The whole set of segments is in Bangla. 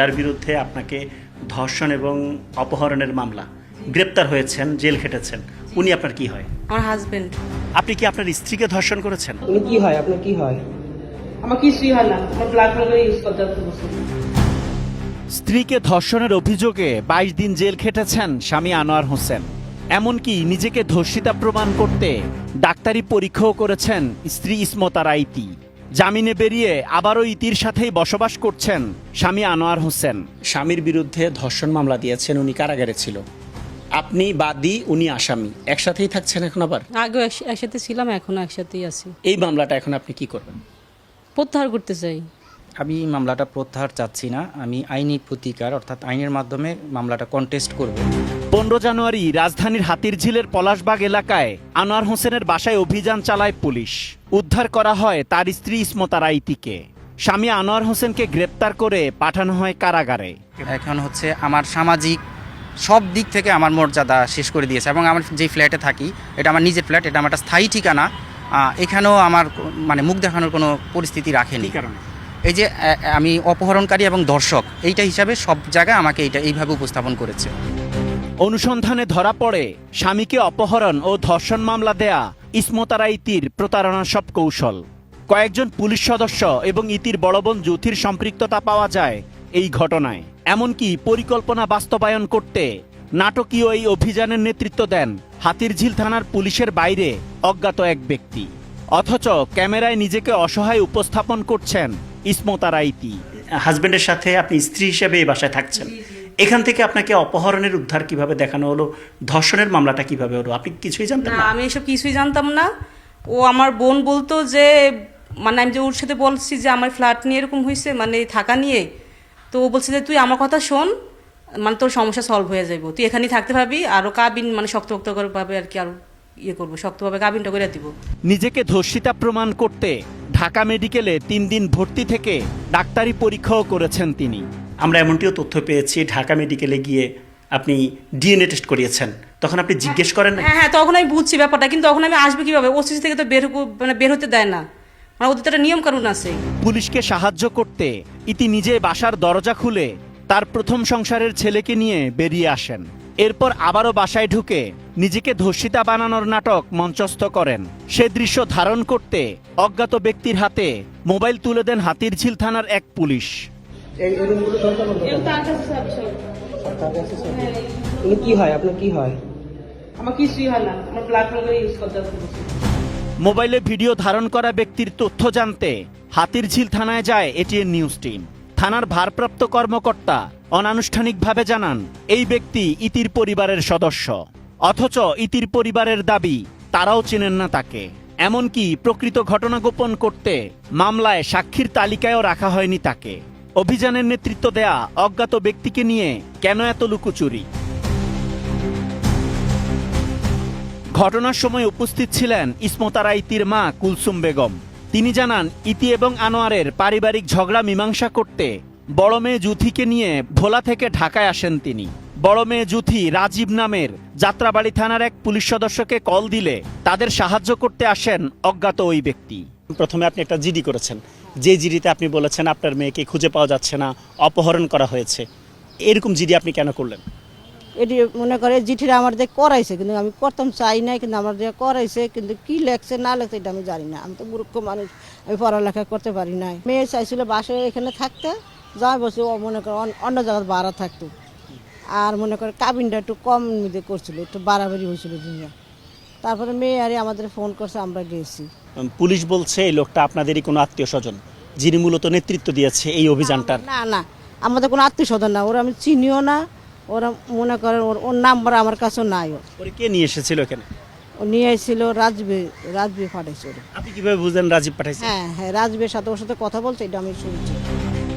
তার বিরুদ্ধে আপনাকে ধর্ষণ এবং অপহরণের মামলা গ্রেপ্তার হয়েছেন জেল খেটেছেন। উনি আপনার কি হয়? আমার হাজবেন্ড আপনি কি আপনার স্ত্রীকে ধর্ষণ করেছেন? উনি কি হয়? আপনার কি হয়? আমার কিছুই হয় না। আমার ব্লাড ইউজ করতে স্ত্রীকে ধর্ষণের অভিযোগে বাইশ দিন জেল খেটেছেন স্বামী আনোয়ার হোসেন। এমনকি নিজেকে ধর্ষিতা প্রমাণ করতে ডাক্তারি পরীক্ষাও করেছেন স্ত্রী ইসমতা রাইতি জামিনে বেরিয়ে আবারও ইতির সাথেই বসবাস করছেন স্বামী আনোয়ার হোসেন। স্বামীর বিরুদ্ধে ধর্ষণ মামলা দিয়েছেন উনি কারাগারে ছিল। আপনি বাদী উনি আসামি। একসাথেই থাকছেন এখন আবার? আগে একসাথে ছিলাম এখনও একসাথেই আছি। এই মামলাটা এখন আপনি কি করবেন? প্রত্যাহার করতে চাই। আমি মামলাটা প্রত্যাহার চাচ্ছি না। আমি আইনি প্রতিকার অর্থাৎ আইনের মাধ্যমে মামলাটা কন্টেস্ট করব। পনেরো জানুয়ারি রাজধানীর হাতিরঝিলের পলাশবাগ এলাকায় আনোয়ার হোসেনের বাসায় অভিযান চালায় পুলিশ। উদ্ধার করা হয় তার স্ত্রী ইসমতা রাইতিকে। স্বামী আনোয়ার হোসেনকে গ্রেপ্তার করে পাঠানো হয় কারাগারে। এখন হচ্ছে আমার সামাজিক সব দিক থেকে আমার মর্যাদা শেষ করে দিয়েছে এবং আমার যে ফ্ল্যাটে থাকি এটা আমার নিজের ফ্ল্যাট এটা আমার একটা স্থায়ী ঠিকানা এখানেও আমার মানে মুখ দেখানোর কোনো পরিস্থিতি রাখেনি। কারণে? এই যে আমি অপহরণকারী এবং দর্শক এইটা হিসাবে সব জায়গায় আমাকে এইটা এইভাবে উপস্থাপন করেছে। অনুসন্ধানে ধরা পড়ে স্বামীকে অপহরণ ও ধর্ষণ মামলা দেয়া ইসমতারা ইতির প্রতারণার সব কৌশল। কয়েকজন পুলিশ সদস্য এবং ইতির বড় বোন জ্যোতির সম্পৃক্ততা পাওয়া যায় এই ঘটনায়। এমনকি পরিকল্পনা বাস্তবায়ন করতে নাটকীয় এই অভিযানের নেতৃত্ব দেন হাতিরঝিল থানার পুলিশের বাইরে অজ্ঞাত এক ব্যক্তি। অথচ ক্যামেরায় নিজেকে অসহায় উপস্থাপন করছেন ইসমতারা ইতি হাজবেন্ডের সাথে আপনি স্ত্রী হিসেবে এই বাসায় থাকছেন। এখান থেকে আপনাকে অপহরণের উদ্ধার কীভাবে দেখানো হলো? ধর্ষণের মামলাটা কীভাবে হলো? আপনি কিছুই জানতেন না না? আমি এসব কিছুই জানতাম না। ও আমার বোন বলতো যে মানে আমি যে ওর সাথে বলছি যে আমার ফ্ল্যাট নিয়ে এরকম হয়েছে মানে থাকা নিয়ে তো ও বলছে যে তুই আমার কথা শোন মানে তোর সমস্যা সলভ হয়ে যাবে তুই এখানেই থাকতে পারবি আরও কাবিন মানে শক্ত শক্ত করে ভাবে আর কি আরও ইয়ে করব শক্তভাবে কাবিনটা করে দিব। নিজেকে ধর্ষিতা প্রমাণ করতে ঢাকা মেডিকেলে তিন দিন ভর্তি থেকে ডাক্তারি পরীক্ষাও করেছেন তিনি। আমরা এমনটিও তথ্য পেয়েছি ঢাকা মেডিকেলে গিয়ে আপনি ডিএনএ টেস্ট করিয়েছেন। তখন আপনি জিজ্ঞেস করেন না হ্যাঁ হ্যাঁ তখন আমি বুঝছি ব্যাপারটা কিন্তু তখন আমি আসব কীভাবে? ওসিসি থেকে তো বের মানে বের হতে দেয় না। মানে ওদের তো একটা নিয়ম কানুন আছে। পুলিশকে সাহায্য করতে ইতি নিজে বাসার দরজা খুলে তার প্রথম সংসারের ছেলেকে নিয়ে বেরিয়ে আসেন। এরপর আবারও বাসায় ঢুকে নিজেকে ধর্ষিতা বানানোর নাটক মঞ্চস্থ করেন। সে দৃশ্য ধারণ করতে অজ্ঞাত ব্যক্তির হাতে মোবাইল তুলে দেন হাতিরঝিল থানার এক পুলিশ। এই এই রুমগুলো দরজা বন্ধ করেন। তার কাছে সব। উনি কি হয়? আপনার কি হয়? আমার কিছুই হয় না। আমার ব্লাড করে ইউজ করতে মোবাইলে ভিডিও ধারণ করা ব্যক্তির তথ্য জানতে হাতিরঝিল থানায় যায় এটিএন নিউজ টিম। থানার ভারপ্রাপ্ত কর্মকর্তা অনানুষ্ঠানিকভাবে জানান এই ব্যক্তি ইতির পরিবারের সদস্য। অথচ ইতির পরিবারের দাবি তারাও চেনেন না তাকে। এমনকি প্রকৃত ঘটনা গোপন করতে মামলায় সাক্ষীর তালিকায়ও রাখা হয়নি তাকে। অভিযানের নেতৃত্ব দেয়া অজ্ঞাত ব্যক্তিকে নিয়ে কেন এত লুকোচুরি? ঘটনার সময় উপস্থিত ছিলেন ইসমতারা ইতির মা কুলসুম বেগম। তিনি জানান, ইতি এবং আনোয়ারের পারিবারিক ঝগড়া মীমাংসা করতে বড় মেয়ে জুথিকে নিয়ে ভোলা থেকে ঢাকায় আসেন তিনি। বড় মেয়ে জুথি রাজীব নামের যাত্রাবাড়ি থানার এক পুলিশ সদস্যকে কল দিলে তাদের সাহায্য করতে আসেন অজ্ঞাত ওই ব্যক্তি। প্রথমে আপনি একটা জিডি করেছেন। যে জিডিতে আপনি বলেছেন আপনার মেয়েকে খুঁজে পাওয়া যাচ্ছে না, অপহরণ করা হয়েছে, এরকম জিডি আপনি কেন করলেন? এটি মনে করে চিঠিটা আমার দিয়ে করাইছে, কিন্তু আমি করতাম চাই নাই, কিন্তু আমার দিয়ে করাইছে, কিন্তু কি লেখছে, না লেখছে, এটা আমি জানি না। আমি তো মূর্খ মানুষ, আমি পড়ালেখা করতে পারি নাই। মেয়ে চাইছিল বাসায় এখানে থাকতে, যাই বসে ও মনে করে অন্য- জায়গায় বাড়া থাকতো। আর মনে করে কাবিনটা একটু কম করছিল, একটু বাড়াবাড়ি হয়েছিল দুনিয়া। তারপরে মেয়ে আরে আমাদের ফোন করছে, আমরা গেছি। পুলিশ বলছে এই লোকটা আপনাদেরই কোনো আত্মীয় স্বজন যিনি মূলত নেতৃত্ব দিয়েছে এই অভিযানটার। না না আমাদের কোনো আত্মীয় স্বজন না ওরা আমি চিনিও না ওরা মনে করেন ওর ওর নাম্বার আমার কাছেও নাই ওর। পরে কে নিয়ে এসেছিল এখানে? ও নিয়ে এসেছিল রাজবে রাজবে ফাটাইছে ওরা আপনি কীভাবে বুঝলেন রাজীব পাঠাইছে? হ্যাঁ হ্যাঁ রাজবের সাথে ওর সাথে কথা বলছে এটা আমি শুনছি।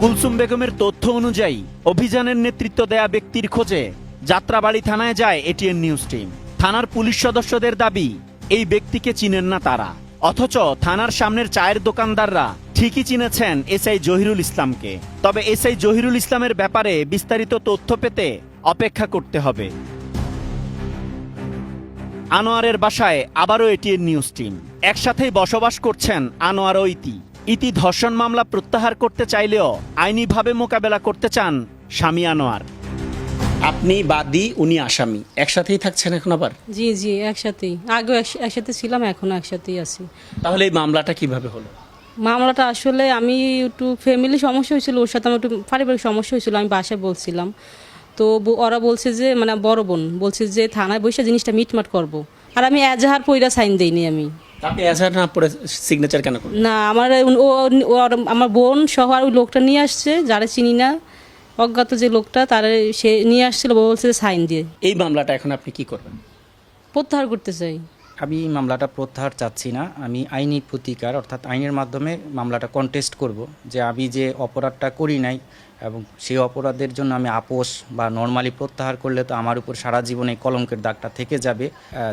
কুলসুম বেগমের তথ্য অনুযায়ী অভিযানের নেতৃত্ব দেয়া ব্যক্তির খোঁজে যাত্রাবাড়ি থানায় যায় এটিএন নিউজ টিম। থানার পুলিশ সদস্যদের দাবি এই ব্যক্তিকে চিনেন না তারা। অথচ থানার সামনের চায়ের দোকানদাররা ঠিকই চিনেছেন এসআই জহিরুল ইসলামকে। তবে এসআই জহিরুল ইসলামের ব্যাপারে বিস্তারিত তথ্য পেতে অপেক্ষা করতে হবে। আনোয়ারের বাসায় আবারও এটিএন নিউজ টিম। একসাথেই বসবাস করছেন আনোয়ার ও ইতি। ইতি ধর্ষণ মামলা প্রত্যাহার করতে চাইলেও আইনিভাবে মোকাবেলা করতে চান স্বামী আনোয়ার। আপনি বাদী উনি আসামি। একসাথেই থাকছেন এখন আবার? জি জি একসাথেই। এক- একসাথে ছিলাম এখনও একসাথেই আছি। তাহলে এই মামলাটা কীভাবে হলো? মামলাটা আসলে আমি একটু ফ্যামিলি সমস্যা হয়েছিল ওর সাথে আমার একটু পারিবারিক সমস্যা হয়েছিল আমি বাসায় বলছিলাম। তো ওরা বলছে যে মানে বড় বোন বলছে যে থানায় বসে জিনিসটা মিটমাট করব। আর আমি এজাহার পইরা সাইন দেইনি আমি। আপনি এজাহার না পড়ে সিগনেচার কেন না আমার ও ও আমার বোন সহ আর ওই লোকটা নিয়ে আসছে যারা চিনি না অজ্ঞাত যে লোকটা তারা সে নিয়ে আসছিল বলছে সাইন দিয়ে। এই মামলাটা এখন আপনি কি করবেন? প্রত্যাহার করতে চাই। আমি মামলাটা প্রত্যাহার চাচ্ছি না। আমি আইনি প্রতিকার অর্থাৎ আইনের মাধ্যমে মামলাটা কন্টেস্ট করব যে আমি যে অপরাধটা করি নাই এবং সেই অপরাধের জন্য আমি আপোষ বা নর্মালি প্রত্যাহার করলে তো আমার উপর সারা জীবনে কলঙ্কের দাগটা থেকে যাবে।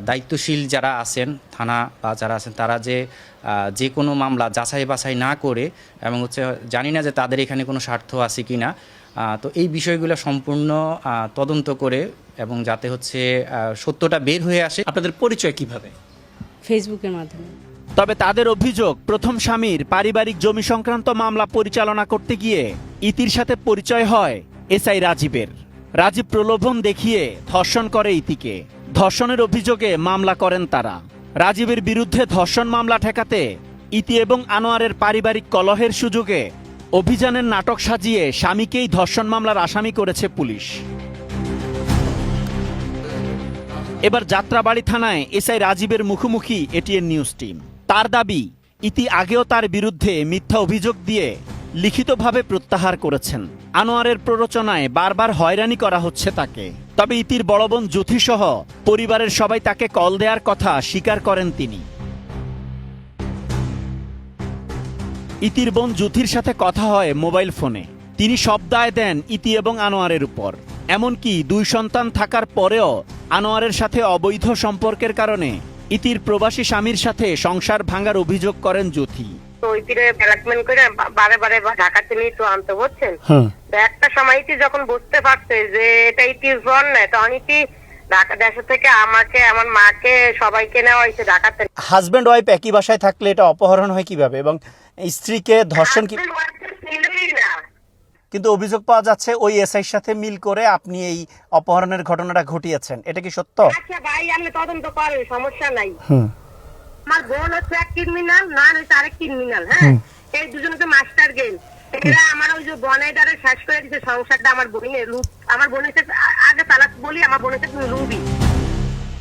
দায়িত্বশীল যারা আছেন থানা বা যারা আছেন তারা যে যে কোনো মামলা যাচাই বাছাই না করে এবং হচ্ছে জানি না যে তাদের এখানে কোনো স্বার্থ আছে কি না তো এই বিষয়গুলো সম্পূর্ণ তদন্ত করে এবং যাতে হচ্ছে সত্যটা বের হয়ে আসে। আপনাদের পরিচয় কীভাবে? ফেসবুকের মাধ্যমে। তবে তাদের অভিযোগ প্রথম স্বামীর পারিবারিক জমি সংক্রান্ত মামলা পরিচালনা করতে গিয়ে ইতির সাথে পরিচয় হয় এসআই রাজীবের। রাজীব প্রলোভন দেখিয়ে ধর্ষণ করে ইতিকে। ধর্ষণের অভিযোগে মামলা করেন তারা। রাজীবের বিরুদ্ধে ধর্ষণ মামলা ঠেকাতে ইতি এবং আনোয়ারের পারিবারিক কলহের সুযোগে অভিযানের নাটক সাজিয়ে স্বামীকেই ধর্ষণ মামলার আসামি করেছে পুলিশ। এবার যাত্রাবাড়ি থানায় এসআই রাজীবের মুখোমুখি এটিএন নিউজ টিম। তার দাবি, ইতি আগেও তার বিরুদ্ধে মিথ্যা অভিযোগ দিয়ে লিখিতভাবে প্রত্যাহার করেছেন। আনোয়ারের প্ররোচনায় বারবার হয়রানি করা হচ্ছে তাকে। তবে ইতির বড় বোন জ্যোতিসহ পরিবারের সবাই তাকে কল দেওয়ার কথা স্বীকার করেন তিনি। ইতির বোন জ্যোতির সাথে কথা হয় মোবাইল ফোনে। তিনি সব দায় দেন ইতি এবং আনোয়ারের উপর। এমনকি দুই সন্তান থাকার পরেও আনোয়ারের সাথে অবৈধ সম্পর্কের কারণে ইতির প্রবাসী স্বামীর সাথে সংসার ভাঙার অভিযোগ করেন জ্যোতি বারে বারে ঢাকাতে নিয়ে তো আনতে বলছেন তো একটা সময় ইতি যখন বুঝতে পারছে যে এটা ইতি জন নয় তখন ইতি ঢাকা দেশ থেকে আমাকে আমার মাকে সবাইকে নেওয়া হয়েছে ঢাকাতে হাজব্যান্ড ওয়াইফ একই বাসায় থাকলে এটা অপহরণ হয় কীভাবে? এবং স্ত্রীকে ধর্ষণ কি কিন্তু অভিযোগ পাওয়া যাচ্ছে ওই এসআইর সাথে মিল করে আপনি এই অপহরণের ঘটনাটা ঘটিয়েছেন। এটা কি সত্য? আচ্ছা ভাই আমি তদন্ত করেন সমস্যা নাই। আমার বোন হচ্ছে এক ক্রিমিনাল না হচ্ছে আরেক ক্রিমিনাল হ্যাঁ? এই দুজনকে মাস্টার গেম এরা আমার ওই যে বনে দ্বারা শেষ করে দিচ্ছে সংসারটা আমার বোনের লুপ আমার বোনের সাথে আগে তালাক বলি আমার বোনের সাথে লুবি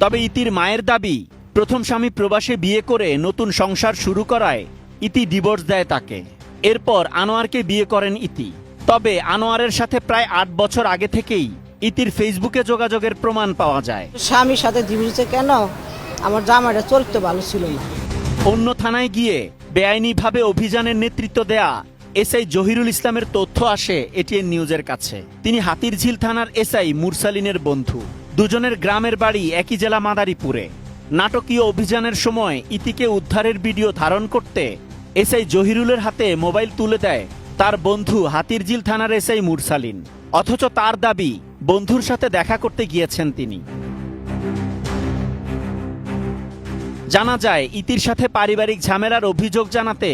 তবে ইতির মায়ের দাবি প্রথম স্বামী প্রবাসে বিয়ে করে নতুন সংসার শুরু করায় ইতি ডিভোর্স দেয় তাকে। এরপর আনোয়ারকে বিয়ে করেন ইতি। তবে আনোয়ারের সাথে প্রায় আট বছর আগে থেকেই ইতির ফেসবুকে যোগাযোগের প্রমাণ পাওয়া যায়। স্বামীর সাথে দিবসে কেন? আমার জামাইটা চরিত্র ভালো ছিল না। অন্য থানায় গিয়ে বেআইনিভাবে অভিযানের নেতৃত্ব দেয়া এসআই জহিরুল ইসলামের তথ্য আসে এটিএন নিউজের কাছে। তিনি হাতিরঝিল থানার এসআই মুরসালিনের বন্ধু। দুজনের গ্রামের বাড়ি একই জেলা মাদারীপুরে। নাটকীয় অভিযানের সময় ইতিকে উদ্ধারের ভিডিও ধারণ করতে এসআই জহিরুলের হাতে মোবাইল তুলে দেয় তার বন্ধু হাতিরঝিল থানার এসআই মুরসালিন। অথচ তার দাবি, বন্ধুর সাথে দেখা করতে গিয়েছেন তিনি। জানা যায়, ইতির সাথে পারিবারিক ঝামেলার অভিযোগ জানাতে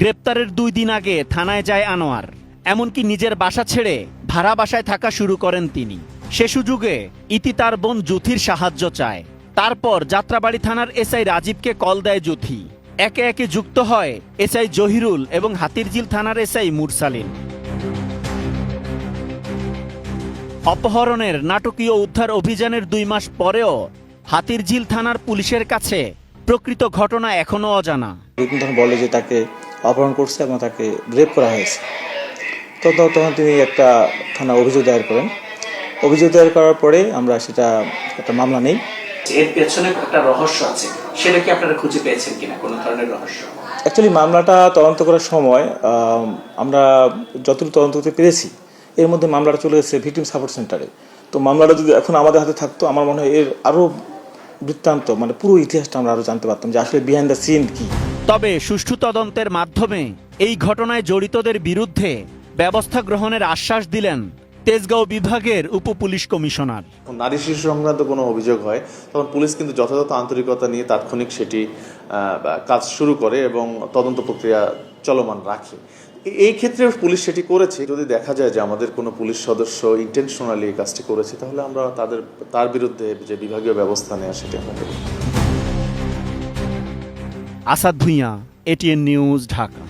গ্রেপ্তারের দুই দিন আগে থানায় যায় আনোয়ার। এমনকি নিজের বাসা ছেড়ে ভাড়া বাসায় থাকা শুরু করেন তিনি। সে সুযোগে ইতি তার বোন জুথির সাহায্য চায়। তারপর যাত্রাবাড়ি থানার এসআই রাজীবকে কল দেয় জুথি। একে একে যুক্ত হয় এসআই জহিরুল এবং হাতিরঝিল থানার এসআই মুরসালিন। অপহরণের নাটকীয় উদ্ধার অভিযানের দুই মাস পরেও হাতিরঝিল থানার পুলিশের কাছে প্রকৃত ঘটনা এখনও অজানা। বলে যে তাকে অপহরণ করছে এবং তাকে গ্রেপ করা হয়েছে। তখন তিনি একটা থানা অভিযোগ দায়ের করেন। অভিযোগ দায়ের করার পরে আমরা সেটা একটা মামলা নেই। এর পেছনে একটা রহস্য আছে। সেটা কি আপনারা খুঁজে পেয়েছেন কিনা? কোনো ধরনের রহস্য? অ্যাকচুয়ালি মামলাটা তদন্ত করার সময় আমরা যতটুকু তদন্ত করতে পেরেছি এর মধ্যে মামলাটা চলে গেছে ভিকটিম সাপোর্ট সেন্টারে তো মামলাটা যদি এখন আমাদের হাতে থাকতো আমার মনে হয় এর আরও বৃত্তান্ত মানে পুরো ইতিহাসটা আমরা আরও জানতে পারতাম যে আসলে বিহাইন্ড দ্য সিন কী। তবে সুষ্ঠু তদন্তের মাধ্যমে এই ঘটনায় জড়িতদের বিরুদ্ধে ব্যবস্থা গ্রহণের আশ্বাস দিলেন তেজগাঁও বিভাগের উপ পুলিশ কমিশনার নারী শিশু সংক্রান্ত কোনো অভিযোগ হয় তখন পুলিশ কিন্তু যথাযথ আন্তরিকতা নিয়ে তাৎক্ষণিক সেটি কাজ শুরু করে এবং তদন্ত প্রক্রিয়া চলমান রাখে। এই ক্ষেত্রে পুলিশ সেটি করেছে। যদি দেখা যায় যে আমাদের কোনো পুলিশ সদস্য ইন্টেনশনালি এই কাজটি করেছে তাহলে আমরা তাদের তার বিরুদ্ধে যে বিভাগীয় ব্যবস্থা নেওয়া সেটি আমরা আসাদ ভুঁইয়া এটিএন নিউজ ঢাকা।